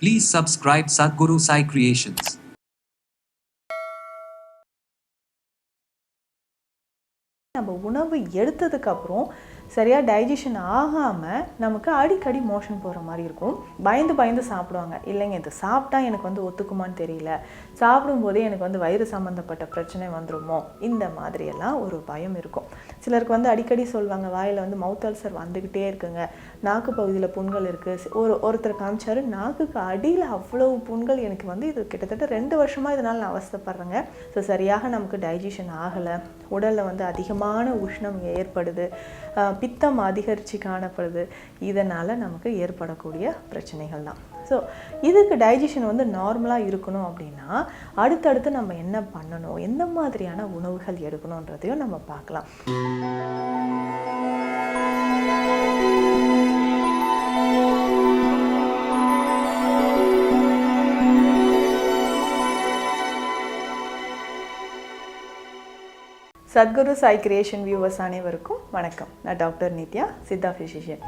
Please subscribe Sadhguru Sai Creations. நம்ம உணவு எடுத்ததுக்கு அப்புறம் சரியாக டைஜஷன் ஆகாமல் நமக்கு அடிக்கடி மோஷன் போகிற மாதிரி இருக்கும். பயந்து பயந்து சாப்பிடுவாங்க. இல்லைங்க இது சாப்பிட்டா எனக்கு வந்து ஒத்துக்குமான்னு தெரியல. சாப்பிடும்போதே எனக்கு வந்து வயிறு சம்மந்தப்பட்ட பிரச்சனை வந்துருமோ? இந்த மாதிரியெல்லாம் ஒரு பயம் இருக்கும். சிலருக்கு வந்து அடிக்கடி சொல்லுவாங்க வாயில் வந்து மவுத் அல்சர் வந்துக்கிட்டே இருக்குங்க. நாக்கு பகுதியில் புண்கள் இருக்குது ஒரு ஒருத்தர் காமிச்சாரு நாக்குக்கு அடியில் அவ்வளவு புண்கள் எனக்கு வந்து இது கிட்டத்தட்ட ரெண்டு வருஷமாக இதனால் நான் அவஸ்தைப்படுறேங்க. ஸோ சரியாக நமக்கு டைஜஷன் ஆகலை. உடலில் வந்து அதிகமான உஷ்ணம் ஏற்படுது. பித்தம் அதிகரித்து காணப்படுது. இதனால் நமக்கு ஏற்படக்கூடிய பிரச்சனைகள் தான். ஸோ இதுக்கு டைஜஷன் வந்து நார்மலாக இருக்கணும் அப்படின்னா அடுத்தடுத்து நம்ம என்ன பண்ணணும்? எந்த மாதிரியான உணவுகள் எடுக்கணுன்றதையும் நம்ம பார்க்கலாம். சத்குரு சாய் கிரியேஷன் வியூவர்ஸ் அனைவருக்கும் வணக்கம். நான் டாக்டர் நித்யா சித்தா ஃபிசிஷியன்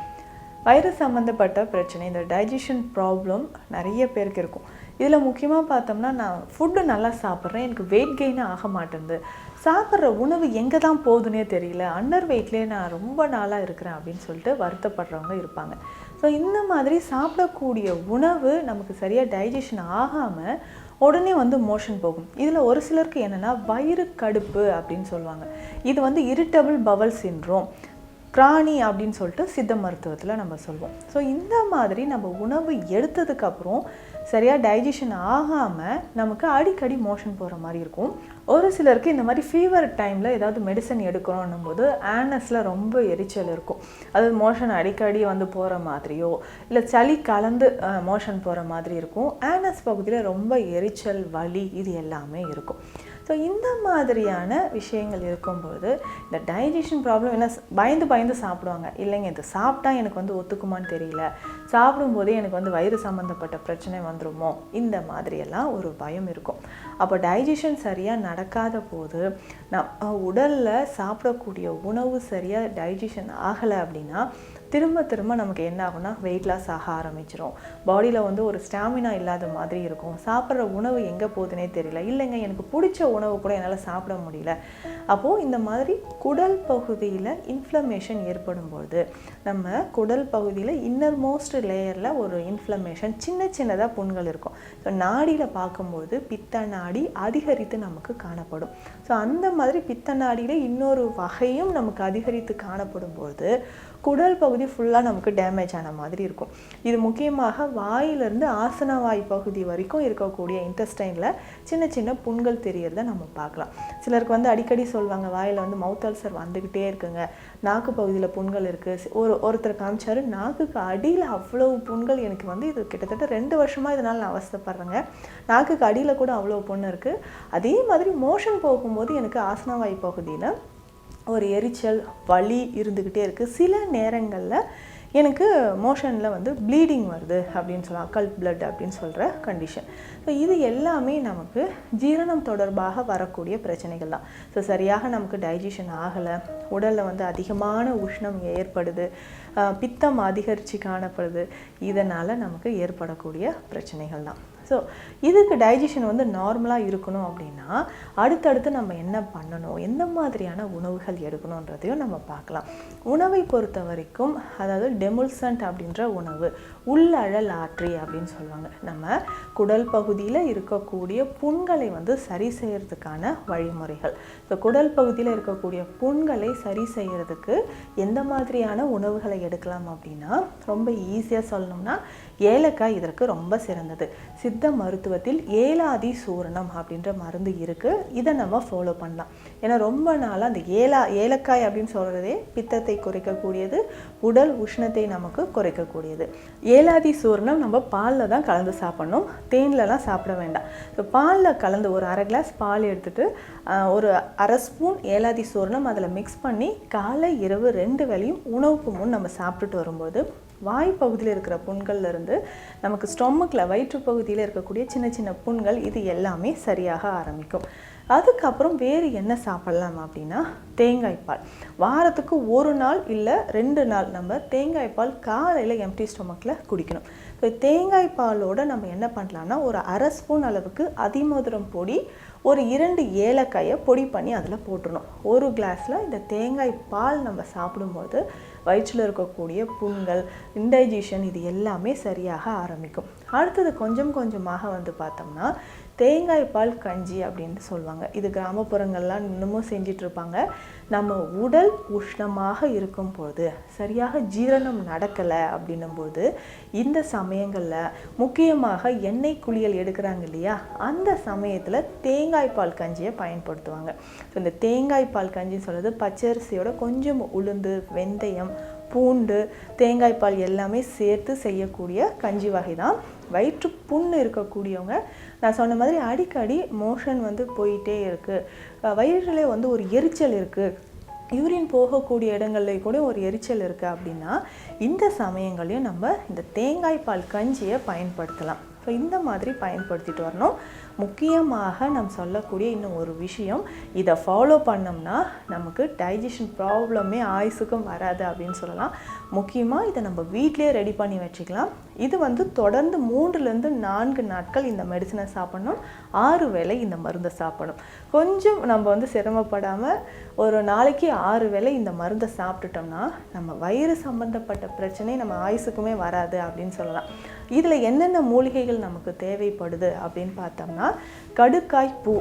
வயிறு சம்மந்தப்பட்ட பிரச்சனை இந்த டைஜஷன் ப்ராப்ளம் நிறைய பேருக்கு இருக்கும். இதில் முக்கியமாக பார்த்தோம்னா நான் ஃபுட்டு நல்லா சாப்பிட்றேன் எனக்கு வெயிட் கெயினே ஆக மாட்டேங்குது. சாப்பிட்ற உணவு எங்கே தான் போகுதுன்னே தெரியல. அண்டர் வெயிட்லேயே நான் ரொம்ப நாளாக இருக்கிறேன் அப்படின்னு சொல்லிட்டு வருத்தப்படுறவங்க இருப்பாங்க. ஸோ இந்த மாதிரி சாப்பிடக்கூடிய உணவு நமக்கு சரியாக டைஜஷன் ஆகாமல் உடனே வந்து மோஷன் போகும். இதில் ஒரு சிலருக்கு என்னென்னா வயிறு கடுப்பு அப்படின்னு சொல்லுவாங்க. இது வந்து இரிட்டபிள் பவல் சின்ரோம் கிராணி அப்படின்னு சொல்லிட்டு சித்த மருத்துவத்தில் நம்ம சொல்லுவோம் ஸோ இந்த மாதிரி நம்ம உணவு எடுத்ததுக்கப்புறம் சரியாக டைஜஷன் ஆகாமல் நமக்கு அடிக்கடி மோஷன் போகிற மாதிரி இருக்கும். ஒரு சிலருக்கு இந்த மாதிரி ஃபீவர் டைமில் ஏதாவது மெடிசன் எடுக்கணும் போது ஆனஸில் ரொம்ப எரிச்சல் இருக்கும். அது மோஷன் அடிக்கடி வந்து போகிற மாதிரியோ இல்லை சளி கலந்து மோஷன் போகிற மாதிரி இருக்கும். ஆனஸ் பகுதியில் ரொம்ப எரிச்சல் வலி இது எல்லாமே இருக்கும். ஸோ இந்த மாதிரியான விஷயங்கள் இருக்கும்போது இந்த டைஜஷன் ப்ராப்ளம் என்ன பயந்து பயந்து சாப்பிடுவாங்க. இல்லைங்க இது சாப்பிட்டா எனக்கு வந்து ஒத்துக்குமான்னு தெரியல. சாப்பிடும்போதே எனக்கு வந்து வயிறு சம்மந்தப்பட்ட பிரச்சனை வந்துருமோ? இந்த மாதிரியெல்லாம் ஒரு பயம் இருக்கும். அப்போ டைஜஷன் சரியாக நடக்காத போது நம் உடலில் சாப்பிடக்கூடிய உணவு சரியாக டைஜஷன் ஆகலை அப்படின்னா திரும்ப திரும்ப நமக்கு என்ன ஆகும்னா வெயிட் லாஸ் ஆக ஆரம்பிச்சிடும் பாடியில் வந்து ஒரு ஸ்டாமினா இல்லாத மாதிரி இருக்கும். சாப்பிட்ற உணவு எங்கே போகுதுன்னே தெரியல. இல்லைங்க எனக்கு பிடிச்ச உணவு கூட என்னால் சாப்பிட முடியல. அப்போது இந்த மாதிரி குடல் பகுதியில் இன்ஃப்ளமேஷன் ஏற்படும்போது நம்ம குடல் பகுதியில் இன்னர் மோஸ்ட் லேயரில் ஒரு இன்ஃப்ளமேஷன் சின்ன சின்னதாக புண்கள் இருக்கும். ஸோ நாடியில் பார்க்கும்போது பித்த நாடி அதிகரித்து நமக்கு காணப்படும். ஸோ அந்த மாதிரி பித்த நாடியில் இன்னொரு வகையும் நமக்கு அதிகரித்து காணப்படும் போது குடல் பகுதி ஃபுல்லாக நமக்கு டேமேஜ் ஆன மாதிரி இருக்கும். இது முக்கியமாக வாயிலிருந்து ஆசனவாய் பகுதி வரைக்கும் இருக்கக்கூடிய இன்டெஸ்டைனில் சின்ன சின்ன புண்கள் தெரியறத நம்ம பார்க்கலாம். சிலருக்கு வந்து அடிக்கடி சொல்லுவாங்க வாயில் வந்து மவுத் அல்சர் வந்துக்கிட்டே இருக்குங்க. நாக்கு பகுதியில் புண்கள் இருக்குது ஒரு ஒருத்தர் காமிச்சாரு நாக்குக்கு அடியில் அவ்வளவு புண்கள் எனக்கு வந்து இது கிட்டத்தட்ட ரெண்டு வருஷமாக இதனால் நான் அவஸ்தப்படுறேங்க. நாக்குக்கு அடியில் கூட அவ்வளோ புண்ணு இருக்குது அதே மாதிரி மோஷன் போகும்போது எனக்கு ஆசனவாய் பகுதியில் ஒரு எரிச்சல் வலி இருந்துக்கிட்டே இருக்குது சில நேரங்களில் எனக்கு மோஷனில் வந்து ப்ளீடிங் வருது அப்படின்னு சொல்லலாம். அக்கல் பிளட் அப்படின்னு சொல்கிற கண்டிஷன் ஸோ இது எல்லாமே நமக்கு ஜீரணம் தொடர்பாக வரக்கூடிய பிரச்சனைகள் தான். ஸோ சரியாக நமக்கு டைஜஷன் ஆகலை. உடலில் வந்து அதிகமான உஷ்ணம் ஏற்படுது. பித்தம் அதிகரித்து காணப்படுது. இதனால் நமக்கு ஏற்படக்கூடிய பிரச்சனைகள் தான். ஸோ இதுக்கு டைஜஷன் வந்து நார்மலாக இருக்கணும் அப்படின்னா அடுத்தடுத்து நம்ம என்ன பண்ணணும்? எந்த மாதிரியான உணவுகள் எடுக்கணுன்றதையும் நம்ம பார்க்கலாம். உணவை பொறுத்த வரைக்கும் அதாவது டெமுல்சன்ட் அப்படின்ற உணவு உள்ளழல் ஆற்றி அப்படின்னு சொல்லுவாங்க. நம்ம குடல் பகுதியில் இருக்கக்கூடிய புண்களை வந்து சரி செய்கிறதுக்கான வழிமுறைகள். ஸோ குடல் பகுதியில் இருக்கக்கூடிய புண்களை சரி செய்கிறதுக்கு எந்த மாதிரியான உணவுகளை எடுக்கலாம் அப்படின்னா ரொம்ப ஈஸியாக சொல்லணும்னா ஏலக்காய் இதற்கு ரொம்ப சிறந்தது. சித்த மருத்துவத்தில் ஏலாதி சூரணம் அப்படின்ற மருந்து இருக்குது இதை நம்ம ஃபாலோ பண்ணலாம். ஏன்னா ரொம்ப நாளாக அந்த ஏலா ஏலக்காய் அப்படின்னு சொல்கிறதே பித்தத்தை குறைக்கக்கூடியது உடல் உஷ்ணத்தை நமக்கு குறைக்கக்கூடியது. ஏலாதி சூரணம் நம்ம பாலில் தான் கலந்து சாப்பிடணும். தேன்லலாம் சாப்பிட வேண்டாம். ஸோ பாலில் கலந்து ஒரு அரை கிளாஸ் பால் எடுத்துகிட்டு ஒரு அரை ஸ்பூன் ஏலாதி சூரணம் அதில் மிக்ஸ் பண்ணி காலை இரவு ரெண்டு வேலையும் உணவுக்கு முன் நம்ம சாப்பிட்டுட்டு வரும்போது வாய் பகுதியில் இருக்கிற புண்கள்லேருந்து நமக்கு ஸ்டொமக்கில் வயிற்று பகுதியில் இருக்கக்கூடிய சின்ன சின்ன புண்கள் இது எல்லாமே சரியாக ஆரம்பிக்கும். அதுக்கப்புறம் வேறு என்ன சாப்பிடலாம் அப்படின்னா தேங்காய் பால். வாரத்துக்கு ஒரு நாள் இல்லை ரெண்டு நாள் நம்ம தேங்காய் பால் காலையில் எம்டி ஸ்டொமக்கில் குடிக்கணும். இப்போ தேங்காய் பாலோட நம்ம என்ன பண்ணலாம்னா ஒரு அரை ஸ்பூன் அளவுக்கு அதிமதுரம் பொடி ஒரு இரண்டு ஏலக்காயை பொடி பண்ணி அதில் போட்டுடணும். ஒரு கிளாஸில் இந்த தேங்காய் பால் நம்ம சாப்பிடும்போது வயிற்றில் இருக்கக்கூடிய புண்கள் இன்டைஜஷன் இது எல்லாமே சரியாக ஆரம்பிக்கும். அடுத்தது கொஞ்சம் கொஞ்சமாக வந்து பார்த்தோம்னா தேங்காய் பால் கஞ்சி அப்படின்னு சொல்லுவாங்க. இது கிராமப்புறங்கள்லாம் இன்னமும் செஞ்சிட்ருப்பாங்க. நம்ம உடல் உஷ்ணமாக இருக்கும்போது சரியாக ஜீரணம் நடக்கலை அப்படின்னும்போது இந்த சமயங்களில் முக்கியமாக எண்ணெய் குளியல் எடுக்கிறாங்க இல்லையா? அந்த சமயத்தில் தேங்காய் பால் கஞ்சியை பயன்படுத்துவாங்க. ஸோ இந்த தேங்காய் பால் கஞ்சின்னு சொல்கிறது பச்சரிசியோட கொஞ்சம் உளுந்து வெந்தயம் பூண்டு தேங்காய் பால் எல்லாமே சேர்த்து செய்யக்கூடிய கஞ்சி வகை தான் வயிற்று புண்ணு இருக்கக்கூடியவங்க நான் சொன்ன மாதிரி அடிக்கடி மோஷன் வந்து போயிட்டே இருக்குது வயிற்றிலே வந்து ஒரு எரிச்சல் இருக்குது யூரின் போகக்கூடிய இடங்கள்லேயும் கூட ஒரு எரிச்சல் இருக்குது அப்படின்னா இந்த சமயங்களையும் நம்ம இந்த தேங்காய் பால் கஞ்சியை பயன்படுத்தலாம். ஸோ இந்த மாதிரி பயன்படுத்திட்டு வரணும். முக்கியமாக நம்ம சொல்லக்கூடிய இன்னும் ஒரு விஷயம் இதை ஃபாலோ பண்ணோம்னா நமக்கு டைஜஷன் ப்ராப்ளமே ஆயுசுக்கும் வராது அப்படின்னு சொல்லலாம். முக்கியமாக இதை நம்ம வீட்லேயே ரெடி பண்ணி வச்சுக்கலாம். இது வந்து தொடர்ந்து மூன்றுலேருந்து நான்கு நாட்கள் இந்த மெடிசனை சாப்பிடணும். ஆறு வேளை இந்த மருந்தை சாப்பிடணும். கொஞ்சம் நம்ம வந்து சிரமப்படாமல் ஒரு நாளைக்கு ஆறு வேளை இந்த மருந்தை சாப்பிட்டுட்டோம்னா நம்ம வயிறு சம்மந்தப்பட்ட பிரச்சனை நம்ம ஆயுசுக்குமே வராது அப்படின்னு சொல்லலாம். இதில் என்னென்ன மூலிகைகள் நமக்கு தேவைப்படுது அப்படின்னு பார்த்தோம்னா கடுக்காய் பூ.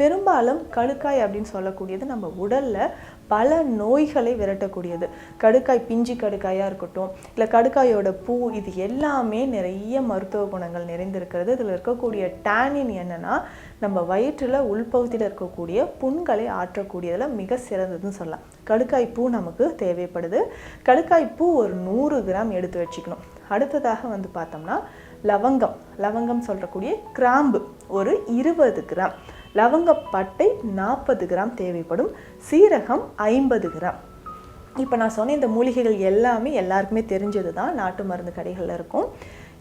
பெரும்பாலும் கடுக்காய் அப்படின்னு சொல்லக்கூடியது நம்ம உடலில் பல நோய்களை விரட்டக்கூடியது. கடுக்காய் பிஞ்சு கடுக்காயாக இருக்கட்டும் இல்லை கடுக்காயோட பூ இது எல்லாமே நிறைய மருத்துவ குணங்கள் நிறைந்திருக்கிறது. இதில் இருக்கக்கூடிய டேனின் என்னன்னா நம்ம வயிற்றில் உள்பகுதியில் இருக்கக்கூடிய புண்களை ஆற்றக்கூடியதில் மிக சிறந்ததுன்னு சொல்லலாம். கடுக்காய் பூ நமக்கு தேவைப்படுது. கடுக்காய் பூ ஒரு நூறு கிராம் எடுத்து வச்சுக்கணும். அடுத்ததாக வந்து பார்த்தோம்னா லவங்கம். லவங்கம் சொல்கிறக்கூடிய கிராம்பு ஒரு இருபது கிராம். லவங்கப்பட்டை நாற்பது கிராம் தேவைப்படும் சீரகம் ஐம்பது கிராம். இப்போ நான் சொன்ன இந்த மூலிகைகள் எல்லாமே எல்லாருக்குமே தெரிஞ்சது தான் நாட்டு மருந்து கடைகளில் இருக்கும்.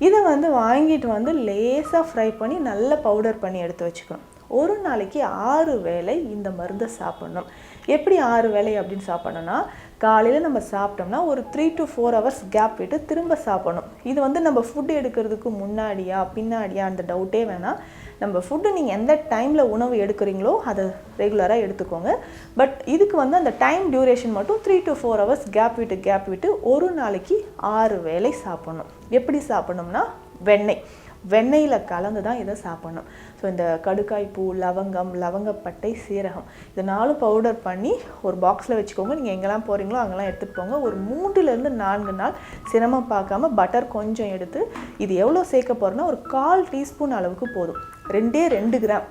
இதை வந்து வாங்கிட்டு வந்து லேசாக ஃப்ரை பண்ணி நல்லா பவுடர் பண்ணி எடுத்து வச்சுக்கணும். ஒரு நாளைக்கு ஆறு வேளை இந்த மருந்தை சாப்பிடணும். எப்படி ஆறு வேளை அப்படின்னு சாப்பிடணும்னா காலையில் நம்ம சாப்பிட்டோம்னா ஒரு three to four hours gap விட்டு திரும்ப சாப்பிடணும். இது வந்து நம்ம ஃபுட் எடுக்கிறதுக்கு முன்னாடியா பின்னாடியா அந்த டவுட்டே வேணாம். நம்ம ஃபுட்டு நீங்கள் எந்த டைமில் உணவு எடுக்கிறீங்களோ அதை ரெகுலராக எடுத்துக்கோங்க. பட் இதுக்கு வந்து அந்த டைம் டியூரேஷன் மட்டும் three to four hours gap விட்டு கேப் விட்டு ஒரு நாளைக்கு ஆறு வேளை சாப்பிடணும். எப்படி சாப்பிடணும்னா வெண்ணெய். வெண்ணெயில் கலந்து தான் இதை சாப்பிடணும். ஸோ இந்த கடுக்காய் பூ லவங்கம் லவங்கப்பட்டை சீரகம் இது நாலும் பவுடர் பண்ணி ஒரு பாக்ஸில் வச்சுக்கோங்க. நீங்கள் எங்கெல்லாம் போகிறீங்களோ அங்கெல்லாம் எடுத்துகிட்டு போங்க. ஒரு மூன்றுலேருந்து நான்கு நாள் சிரமம் பார்க்காம பட்டர் கொஞ்சம் எடுத்து இது எவ்வளோ சேர்க்க போகிறோன்னா ஒரு கால் டீஸ்பூன் அளவுக்கு போதும். ரெண்டே ரெண்டு கிராம்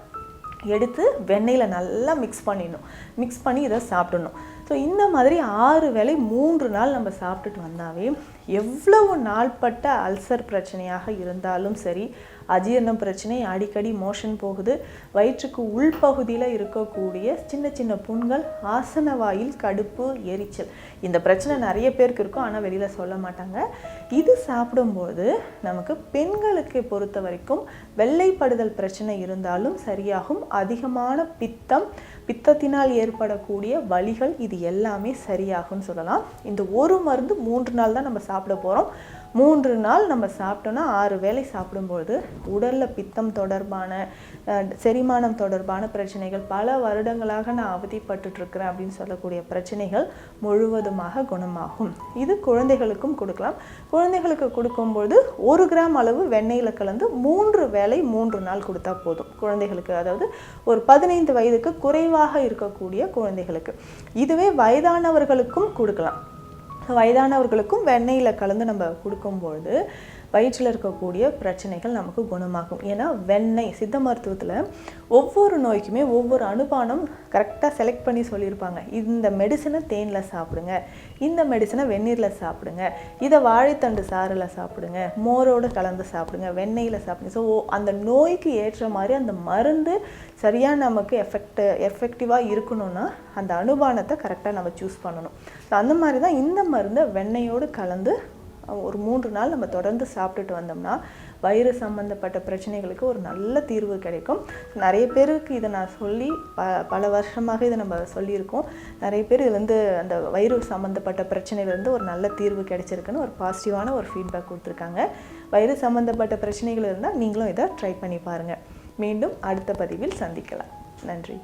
எடுத்து வெண்ணெயில் நல்லா மிக்ஸ் பண்ணிடணும். மிக்ஸ் பண்ணி இதை சாப்பிடணும். ஸோ இந்த மாதிரி ஆறு வேளை மூன்று நாள் நம்ம சாப்பிட்டுட்டு வந்தாவே எவ்வளவு நாள்பட்ட அல்சர் பிரச்சனையாக இருந்தாலும் சரி அஜீரணம் பிரச்சனை அடிக்கடி மோஷன் போகுது. வயிற்றுக்கு உள்பகுதியில் இருக்கக்கூடிய சின்ன சின்ன புண்கள் ஆசன வாயில் கடுப்பு எரிச்சல். இந்த பிரச்சனை நிறைய பேருக்கு இருக்கும் ஆனால் வெளியில் சொல்ல மாட்டாங்க. இது சாப்பிடும்போது நமக்கு பெண்களுக்கு பொறுத்த வரைக்கும் வெள்ளைப்படுதல் பிரச்சனை இருந்தாலும் சரியாகும். அதிகமான பித்தம் பித்தத்தினால் ஏற்படக்கூடிய வலிகள் இது எல்லாமே சரியாகும்னு சொல்லலாம். இந்த ஒரு மருந்து மூன்று நாள் தான் நம்ம சாப்பிட போகிறோம் மூன்று நாள் நம்ம சாப்பிட்டோன்னா ஆறு வேளை சாப்பிடும்பொழுது உடலில் பித்தம் தொடர்பான செரிமானம் தொடர்பான பிரச்சனைகள் பல வருடங்களாக நான் அவதிப்பட்டுருக்குறேன் அப்படின்னு சொல்லக்கூடிய பிரச்சனைகள் முழுவதுமாக குணமாகும். இது குழந்தைகளுக்கும் கொடுக்கலாம். குழந்தைகளுக்கு கொடுக்கும்போது ஒரு கிராம் அளவு வெண்ணெயில் கலந்து மூன்று வேலை மூன்று நாள் கொடுத்தா போதும். குழந்தைகளுக்கு அதாவது ஒரு பதினைந்து வயதுக்கு குறைவாக இருக்கக்கூடிய குழந்தைகளுக்கு. இதுவே வயதானவர்களுக்கும் கொடுக்கலாம். வயதானவர்களுக்கும் வெண்ணெயில் கலந்து நம்ம கொடுக்கும்பொழுது வயிற்றில் இருக்கக்கூடிய பிரச்சனைகள் நமக்கு குணமாகும். ஏன்னா வெண்ணெய் சித்த மருத்துவத்தில் ஒவ்வொரு நோய்க்குமே ஒவ்வொரு அனுபானம் கரெக்டாக செலக்ட் பண்ணி சொல்லியிருப்பாங்க. இந்த மெடிசனை தேனில் சாப்பிடுங்க. இந்த மெடிசனை வெந்நீரில் சாப்பிடுங்க. இதை வாழைத்தண்டு சாறில் சாப்பிடுங்க. மோரோடு கலந்து சாப்பிடுங்க. வெண்ணெயில் சாப்பிடுங்க. ஸோ அந்த நோய்க்கு ஏற்ற மாதிரி அந்த மருந்து சரியாக நமக்கு எஃபெக்ட் எஃபெக்டிவாக இருக்கணும்னா அந்த அனுபானத்தை கரெக்டாக நம்ம சூஸ் பண்ணணும். ஸோ அந்த மாதிரி தான் இந்த மருந்தை வெண்ணெயோடு கலந்து ஒரு மூன்று நாள் நம்ம தொடர்ந்து சாப்பிட்டுட்டு வந்தோம்னா வயிறு சம்மந்தப்பட்ட பிரச்சனைகளுக்கு ஒரு நல்ல தீர்வு கிடைக்கும். நிறைய பேருக்கு இதை நான் சொல்லி ப பல வருஷமாக இதை நம்ம சொல்லியிருக்கோம். நிறைய பேர் இது வந்து அந்த வயிறு சம்மந்தப்பட்ட பிரச்சனையிலேருந்து ஒரு நல்ல தீர்வு கிடைச்சிருக்குன்னு ஒரு பாசிட்டிவான ஒரு ஃபீட்பேக் கொடுத்துருக்காங்க. வயிறு சம்மந்தப்பட்ட பிரச்சனைகள் இருந்தால் நீங்களும் இதை ட்ரை பண்ணி பாருங்கள் மீண்டும் அடுத்த பதிவில் சந்திக்கலாம். நன்றி.